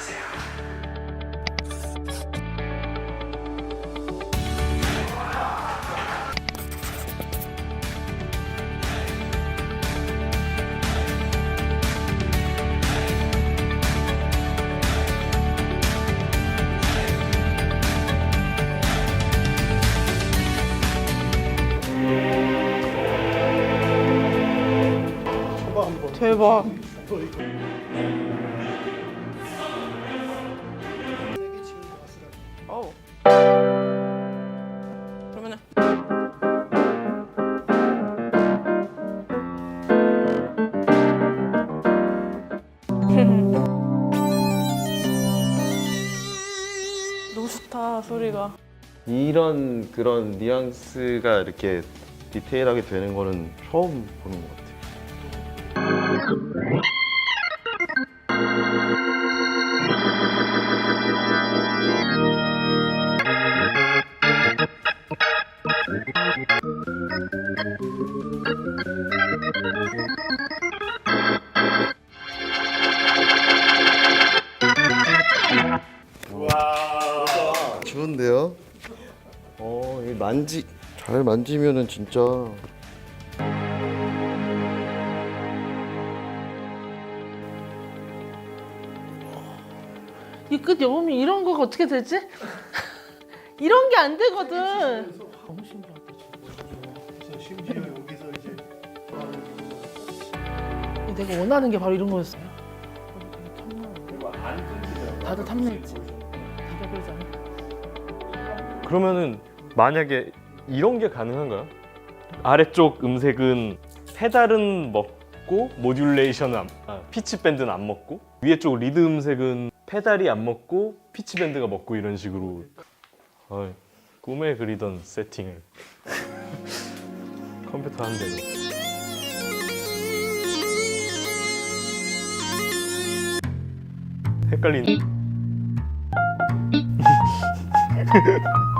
보세요. 대박. 좋다 소리가. 이런 그런 뉘앙스가 이렇게 디테일하게 되는 거는 처음 보는 것 같아요. 좋은데요? 어, 이 만지 잘 만지면은 진짜 이 끝 여보면 이런 거가 어떻게 되지? 이런 게 안 되거든. 너무 신기하다 진짜. 심지어 여기서 이제 내가 원하는 게 바로 이런 거였어요. 다들 탐내지. 다들 그러잖아. 그러면은 만약에 이런 게 가능한가요? 아래쪽 음색은 페달은 먹고 모듈레이션은 안, 아, 피치 밴드는 안 먹고 위에 쪽 리드 음색은 페달이 안 먹고 피치 밴드가 먹고 이런 식으로. 어이, 꿈에 그리던 세팅을. 컴퓨터 한 대로 헷갈리네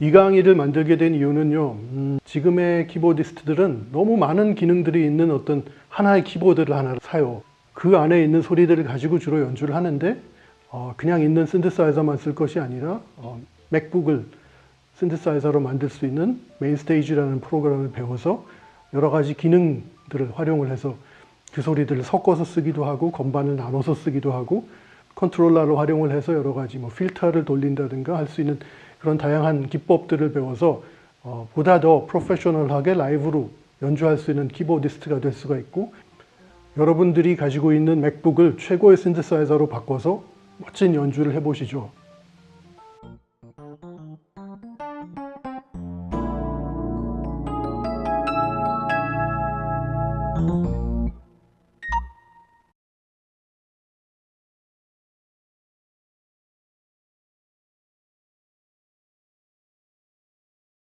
이 강의를 만들게 된 이유는요. 음, 지금의 키보디스트들은 너무 많은 기능들이 있는 어떤 하나의 키보드를 하나 사요. 그 안에 있는 소리들을 가지고 주로 연주를 하는데 어, 그냥 있는 synthesize만 쓸 것이 아니라 어, 맥북을 synthesize로 만들 수 있는 메인스테이지라는 프로그램을 배워서 여러 가지 기능들을 활용을 해서 그 소리들을 섞어서 쓰기도 하고 건반을 나눠서 쓰기도 하고 컨트롤러를 활용을 해서 여러 가지 뭐 필터를 돌린다든가 할 수 있는 그런 다양한 기법들을 배워서 어, 보다 더 프로페셔널하게 라이브로 연주할 수 있는 키보디스트가 될 수가 있고 여러분들이 가지고 있는 맥북을 최고의 신디사이저로 바꿔서 멋진 연주를 해보시죠.